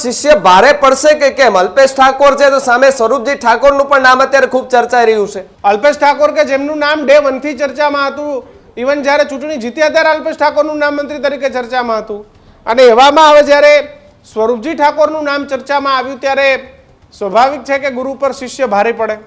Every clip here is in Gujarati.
શિષ્ય ભારે પડશે કે કેમ? અલ્પેશ ઠાકોર છે તો સામે સ્વરૂપજી ઠાકોરનું પણ નામ અત્યારે ખૂબ ચર્ચાઈ રહ્યું છે. અલ્પેશ ઠાકોર કે જેમનું નામ ડે વનથી ચર્ચામાં હતું ઇવન જ્યારે ચૂંટણી જીત્યા ત્યારે અલ્પેશ ઠાકોરનું નામ મંત્રી તરીકે ચર્ચામાં હતું. અને એવામાં હવે જ્યારે સ્વરૂપજી ઠાકોરનું નામ ચર્ચામાં આવ્યું ત્યારે સ્વાભાવિક છે કે ગુરુ પર શિષ્ય ભારે પડે.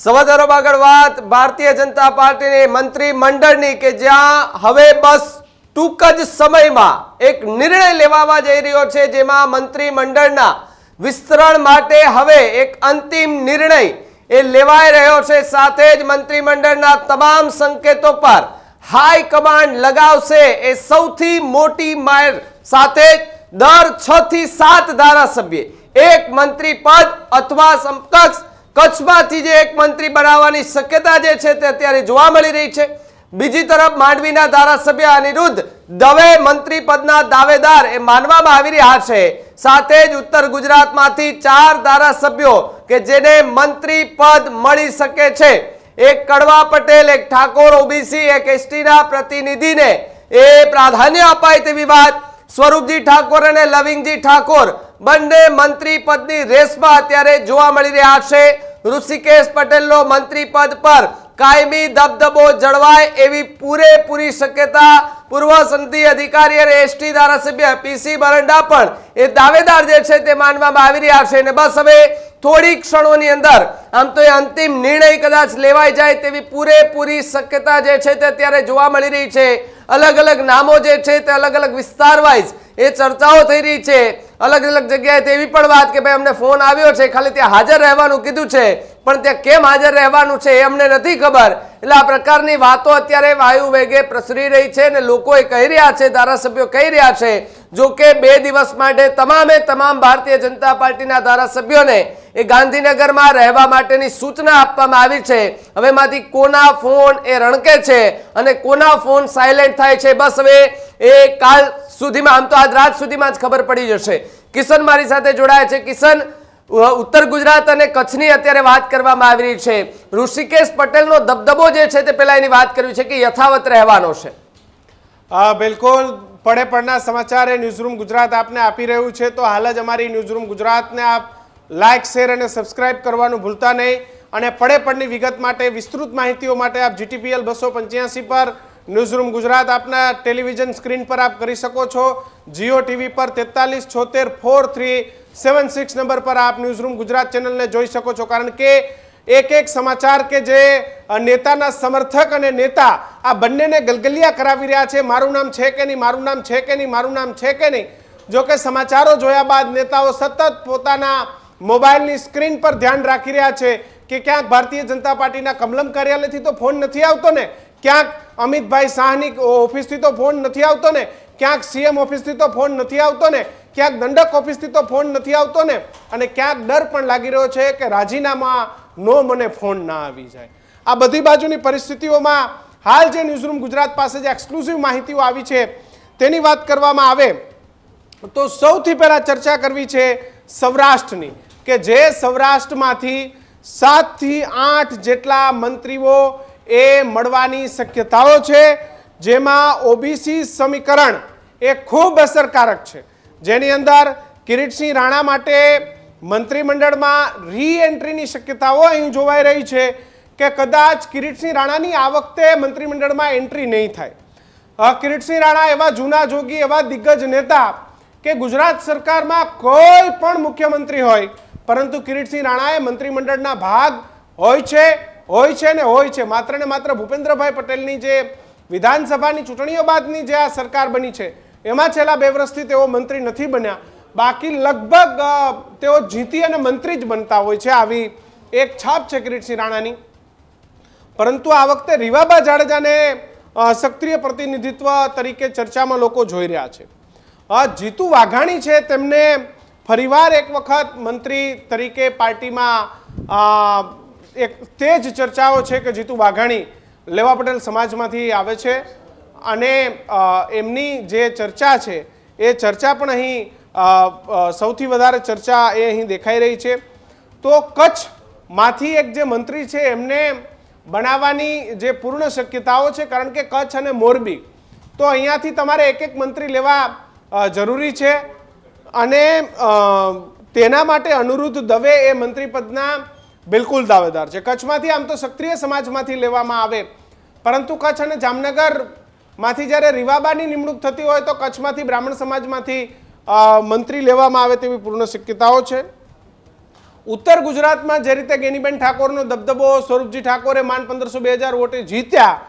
સમાચારોમાં આગળ વાત. ભારતીય જનતા પાર્ટીની મંત્રી મંડળની કે જ્યાં હવે બસ ટૂંક જ સમયમાં એક નિર્ણય લેવામાં જઈ રહ્યો છે, જેમાં મંત્રી મંડળના વિસ્તરણ માટે હવે એક અંતિમ નિર્ણય એ લેવાઈ રહ્યો છે. સાથે જ મંત્રીમંડળના તમામ સંકેતો પર હાઈ કમાન્ડ લગાવશે એ સૌથી મોટી માર. સાથે જ દર છ થી સાત ધારાસભ્ય એક મંત્રી પદ અથવા સમકક્ષ કચ્છમાંથી જે એક મંત્રી બનાવવાની શક્યતા જે છે તે અત્યારે જોવા મળી રહી છે. બીજી તરફ માંડવીના ધારાસભ્ય અનિરુદ્ધ દવે મંત્રી પદના દાવેદાર એ માનવામાં આવી રહ્યા છે. સાથે જ ઉત્તર ગુજરાતમાંથી ચાર ધારાસભ્યો કે જેને મંત્રી પદ મળી શકે છે. એક કડવા પટેલ, એક ઠાકોર ઓબીસી એક એસટીના પ્રતિનિધિને એ પ્રાધાન્ય અપાય તેવી વાત. સ્વરૂપજી ઠાકોર અને લવિંગજી ઠાકોર બંને મંત્રી પદની રેસમાં અત્યારે જોવા મળી રહ્યા છે. ઋષિકેશ પટેલનો મંત્રી પદ પર કાયમી દબદબો જળવાય એવી પૂરેપૂરી શક્યતા પૂર્વ સંધિ અધિકારી અને એસટી ધારાસભ્ય પીસી બરંડા પણ એ દાવેદાર જે છે તે માનવામાં આવી રહ્યા છે. અને બસ હવે થોડી ક્ષણોની અંદર આમ તો એ અંતિમ નિર્ણય કદાચ લેવાઈ જાય તેવી પૂરેપૂરી શક્યતા જે છે તે અત્યારે જોવા મળી રહી છે. અલગ અલગ નામો જે છે તે અલગ અલગ વિસ્તાર વાઇઝ એ ચર્ચાઓ થઈ રહી છે. અલગ અલગ જગ્યાએ તેવી પણ વાત કે ભાઈ અમને ફોન આવ્યો છે, ખાલી ત્યાં હાજર રહેવાનું કીધું છે, પણ ત્યાં કેમ હાજર રહેવાનું છે એ અમને નથી ખબર. એટલે આ પ્રકારની વાતો અત્યારે વાયુ વેગે પ્રસરી રહી છે અને લોકો એ કહી રહ્યા છે, ધારાસભ્યો કહી રહ્યા છે જો કે બે દિવસ માટે તમામે તમામ ભારતીય જનતા પાર્ટીના ધારાસભ્યોને એ ગાંધીનગરમાં રહેવા માટેની સૂચના આપવામાં આવી છે. હવે એમાંથી કોના ફોન એ રણકે છે અને કોના ફોન સાયલેન્ટ થાય છે? બસ હવે એ કાલ સુધીમાં, આમ તો આજ રાત સુધીમાં જ ખબર પડી જશે. કિશન મારી સાથે જોડાયા છે. કિશન ઉત્તર ગુજરાત અને કચ્છની અત્યારે વાત કરવામાં આવી રહી છે. ઋષિકેશ પટેલનો દબદબો જે છે તે પહેલાં એની વાત કરવી છે કે યથાવત રહેવાનો છે. બિલકુલ. પડે પડના સમાચાર એ ન્યૂઝરૂમ ગુજરાત આપને આપી રહ્યું છે. તો હાલ જ અમારી ન્યૂઝરૂમ ગુજરાતને આપ લાઇક શેર અને સબસ્ક્રાઇબ કરવાનું ભૂલતા નહીં. અને પડે પડની વિગત માટે, વિસ્તૃત માહિતીઓ માટે આપ જીટીપીએલ બસો પંચ્યાસી પર ન્યૂઝરૂમ ગુજરાત આપના ટેલિવિઝન સ્ક્રીન પર આપ કરી શકો છો. જીઓ ટીવી પર તેતાલીસ છોતેર four three seven six number પર આપ ન્યૂઝરૂમ ગુજરાત ચેનલને જોઈ શકો છો. કારણ કે એક એક સમાચાર કે જે નેતાના સમર્થક અને નેતા આ બંનેને ગલગલિયા કરાવી રહ્યા છે. મારું નામ છે કે નહીં? મારું નામ છે કે નહીં? મારું નામ છે કે નહીં? જો કે સમાચારો જોયા બાદ નેતાઓ સતત પોતાના મોબાઈલની સ્ક્રીન પર ધ્યાન રાખી રહ્યા છે કે ક્યાંક ભારતીય જનતા પાર્ટીના કમલમ કાર્યાલયથી તો ફોન નથી આવતો ને? ક્યાંક અમિતભાઈ શાહની ઓફિસથી તો ફોન નથી આવતો ને? ક્યાંક સીએમ ઓફિસથી તો ફોન નથી આવતો ને? ક્યાંક દંડક ઓફિસથી તો ફોન નથી આવતો ને? અને ક્યાંક ડર પણ લાગી રહ્યો છે કે રાજીનામા નો મને ફોન ના આવી જાય. આ બધી બાજુની પરિસ્થિતિઓમાં હાલ જે ન્યૂઝરૂમ ગુજરાત પાસે જે એક્સક્લુઝિવ માહિતીઓ આવી છે, તેની વાત કરવામાં આવે તો સૌથી પહેલાં ચર્ચા કરવી છે સૌરાષ્ટ્રની. કે જે સૌરાષ્ટ્રમાંથી સાતથી આઠ જેટલા મંત્રીઓ એ મળવાની શક્યતાઓ છે, જેમાં ઓબીસી સમીકરણ એ ખૂબ અસરકારક છે. જેની અંદર કિરીટસિંહ રાણા માટે મંત્રીમંડળમાં રી એન્ટ્રીની શક્યતાઓ અહીં જોવાઈ રહી છે કે કદાચ કિરીટસિંહ રાણાની આ વખતે મંત્રીમંડળમાં એન્ટ્રી નહીં થાય. કિરીટસિંહ રાણા એવા જૂના જોગી, એવા દિગ્ગજ નેતા કે ગુજરાત સરકારમાં કોઈ પણ મુખ્યમંત્રી હોય પરંતુ કિરીટસિંહ રાણા એ મંત્રીમંડળના ભાગ હોય છે હોય છે ને હોય છે, માત્ર ને માત્ર ભૂપેન્દ્રભાઈ પટેલની જે વિધાનસભાની ચૂંટણીઓ બાદની જે આ સરકાર બની છે, એમાં છેલ્લા બે વર્ષથી તેઓ મંત્રી નથી બન્યા. બાકી લગભગ તેઓ જીતી અને મંત્રી જ બનતા હોય છે આવી એક છાપ છે કિરીટસિંહ રાણાની. પરંતુ આ વખતે રીવાબા જાડેજાને સક્રિય પ્રતિનિધિત્વ તરીકે ચર્ચામાં લોકો જોઈ રહ્યા છે. જીતુ વાઘાણી છે, તેમને ફરીવાર એક વખત મંત્રી તરીકે પાર્ટીમાં એક તે જ ચર્ચાઓ છે કે જીતુ વાઘાણી લેવા પટેલ સમાજમાંથી આવે છે અને એમની જે ચર્ચા છે એ ચર્ચા પણ અહીં સૌથી વધારે ચર્ચા એ અહીં દેખાઈ રહી છે. તો કચ્છમાંથી એક જે મંત્રી છે એમને બનાવવાની જે પૂર્ણ શક્યતાઓ છે, કારણ કે કચ્છ અને મોરબી, તો અહીંયાથી તમારે એક એક મંત્રી લેવા જરૂરી છે. અને તેના માટે અનુરુદ્ધ દવે એ મંત્રી પદના બિલકુલ દાવેદાર છે. કચ્છમાંથી આમ તો સક્રિય સમાજમાંથી લેવામાં આવે. પરંતુ કચ્છ અને જામનગરમાંથી જ્યારે રીવાબાની નિમણૂક થતી હોય તો કચ્છમાંથી બ્રાહ્મણ સમાજમાંથી મંત્રી લેવામાં આવે તેવી પૂર્ણ શક્યતાઓ છે. ઉત્તર ગુજરાતમાં જે રીતે ગેનીબેન ઠાકોરનો દબદબો સ્વરૂપજી ઠાકોરે માન પંદરસો બે હજાર વોટે જીત્યા,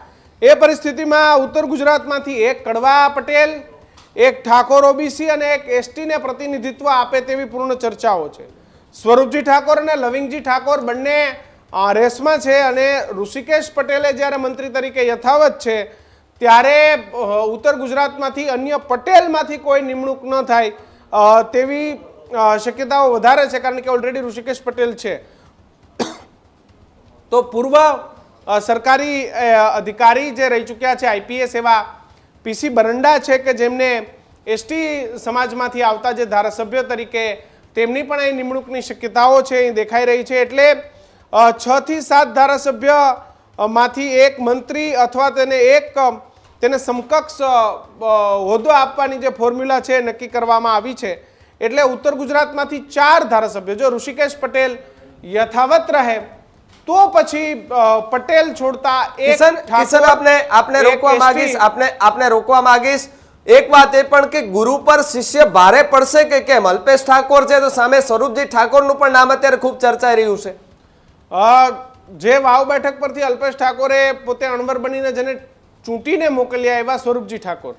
એ પરિસ્થિતિમાં ઉત્તર ગુજરાતમાંથી એક કડવા પટેલ એક ઠાકોર ઓબીસી અને એક એસટીને પ્રતિનિધિત્વ આપે તેવી પૂર્ણ ચર્ચાઓ છે. સ્વરૂપજી ઠાકોર અને લવિંગજી ઠાકોર બંને રેસમાં છે અને ઋષિકેશ પટેલે જ્યારે મંત્રી તરીકે યથાવત છે, ત્યારે ઉત્તર ગુજરાતમાંથી અન્ય પટેલમાંથી કોઈ નિમણૂક ન થાય તેવી શક્યતાઓ વધારે છે કારણ કે ઓલરેડી ઋષિકેશ પટેલ છે. તો પૂર્વ સરકારી અધિકારી જે રહી ચૂક્યા છે આઈપીએસ એવા પીસી બરંડા છે કે જેમને એસટી સમાજમાંથી આવતા જે ધારાસભ્ય તરીકે તેમની પણ અહીં નિમણૂકની શક્યતાઓ છે, અહીં દેખાઈ રહી છે. એટલે છથી સાત ધારાસભ્યમાંથી એક મંત્રી અથવા તેને એક તેને સમકક્ષ હોદ્દો આપવાની જે ફોર્મ્યુલા છે નક્કી કરવામાં આવી છે. એટલે ઉત્તર ગુજરાતમાંથી ચાર ધારાસભ્યો, જો ઋષિકેશ પટેલ યથાવત રહે તો પછી પટેલ છોડતા કિશન કિશન આપને આપને રોકવા માંગીશ આપને આપને રોકવા માંગીશ. એક વાત એ પણ કે ગુરુ પર શિષ્ય ભારે પડશે કે કેમ? અલ્પેશ ઠાકોર છે તો સામે સ્વરૂપજી ઠાકોરનું પણ નામ અત્યારે ખૂબ ચર્ચાઈ રહ્યું છે. જે વાવ બેઠક પરથી અલ્પેશ ઠાકોરે પોતે અણવર બનીને જેને ચૂંટીને મોકલ્યા એવા સ્વરૂપજી ઠાકોર.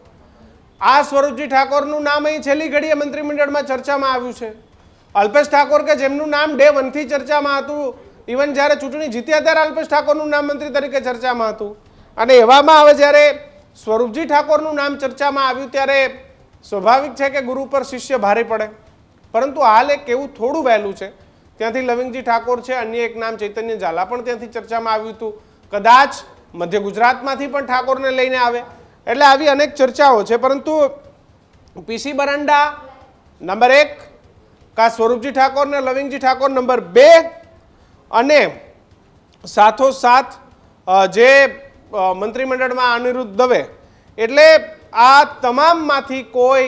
આ સ્વરૂપજી ઠાકોરનું નામ અહીં છેલ્લી ઘડીએ મંત્રીમંડળમાં ચર્ચામાં આવ્યું છે. અલ્પેશ ઠાકોર કે જેમનું નામ ડે વનથી ચર્ચામાં હતું ઇવન જ્યારે ચૂંટણી જીત્યા ત્યારે અલ્પેશ ઠાકોરનું નામ મંત્રી તરીકે ચર્ચામાં હતું. અને એવામાં હવે જ્યારે સ્વરૂપજી ઠાકોરનું નામ ચર્ચામાં આવ્યું ત્યારે સ્વાભાવિક છે કે ગુરુ પર શિષ્ય ભારે પડે. પરંતુ હાલ એક એવું થોડું વહેલું છે. ત્યાંથી લવિંગજી ઠાકોર છે, અન્ય એક નામ ચૈતન્ય ઝાલા પણ ત્યાંથી ચર્ચામાં આવ્યું હતું. કદાચ મધ્ય ગુજરાતમાંથી પણ ઠાકોરને લઈને આવે. એટલે આવી અનેક ચર્ચાઓ છે, પરંતુ પીસી બરંડા નંબર એક કા સ્વરૂપજી ઠાકોર ને લવિંગજી ઠાકોર નંબર બે અને સાથોસાથ જે મંત્રીમંડળમાં અનિરુદ્ધ દવે, એટલે આ તમામમાંથી કોઈ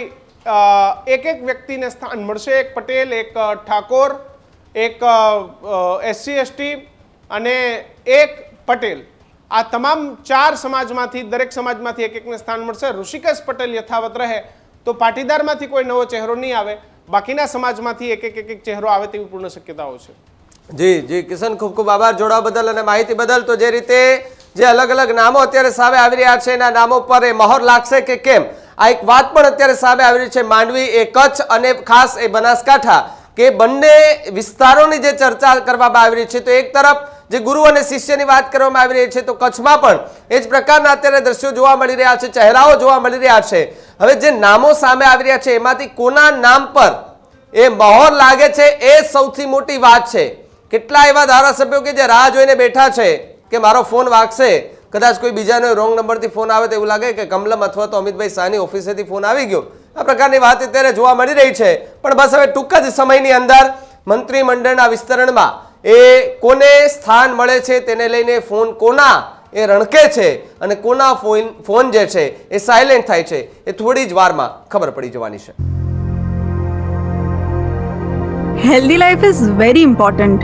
એક એક વ્યક્તિને સ્થાન મળશે. એક પટેલ, એક ઠાકોર, એક એસસી, એસટી અને એક પટેલ. આ તમામ ચાર સમાજમાંથી, દરેક સમાજમાંથી એક એકને સ્થાન મળશે. ઋષિકેશ પટેલ યથાવત રહે તો પાટીદારમાંથી કોઈ નવો ચહેરો નહીં આવે. બાકીના સમાજમાંથી એક એક એક ચહેરો આવે તેવી પૂર્ણ શક્યતાઓ છે. જી જી, કિશન, ખૂબ ખૂબ આભાર. જોડાવા બદલ અને માહિતી બદલ તો જે રીતે જે અલગ અલગ નામો અત્યારે સામે આવી રહ્યા છે, એના નામો પર એ મહોર લાગશે કે કેમ? આ એક વાત પણ અત્યારે સામે આવી રહી છે, માંડવી એ કચ્છ અને ખાસ એ બનાસકાંઠા કે બંને વિસ્તારોની જે ચર્ચા કરવામાં આવી રહી છે, તો એક તરફ જે ગુરુ અને શિષ્યની વાત કરવામાં આવી રહી છે, તો કચ્છમાં પણ એ જ પ્રકારના અત્યારે દ્રશ્યો જોવા મળી રહ્યા છે, ચહેરાઓ જોવા મળી રહ્યા છે. હવે જે નામો સામે આવી રહ્યા છે, એમાંથી કોના નામ પર એ મહોર લાગે છે, એ સૌથી મોટી વાત છે. કેટલા એવા ધારાસભ્યો કે જે રાહ જોઈને બેઠા છે કે મારો ફોન વાગશે? કદાચ કોઈ બીજાનો રોંગ નંબરથી ફોન આવે તો એવું લાગે કે કમલમ અથવા તો અમિતભાઈ શાહની ઓફિસેથી ફોન આવી ગયો. આ પ્રકારની વાત અત્યારે જોવા મળી રહી છે. પણ બસ હવે ટૂંક જ સમયની અંદર મંત્રીમંડળના વિસ્તરણમાં એ કોને સ્થાન મળે છે તેને લઈને ફોન કોના? એ રણકે છે અને કોના ફોન ફોન જે છે એ સાયલેન્ટ થાય છે. એ થોડી જ વારમાં ખબર પડી જવાની છે. Healthy life is very important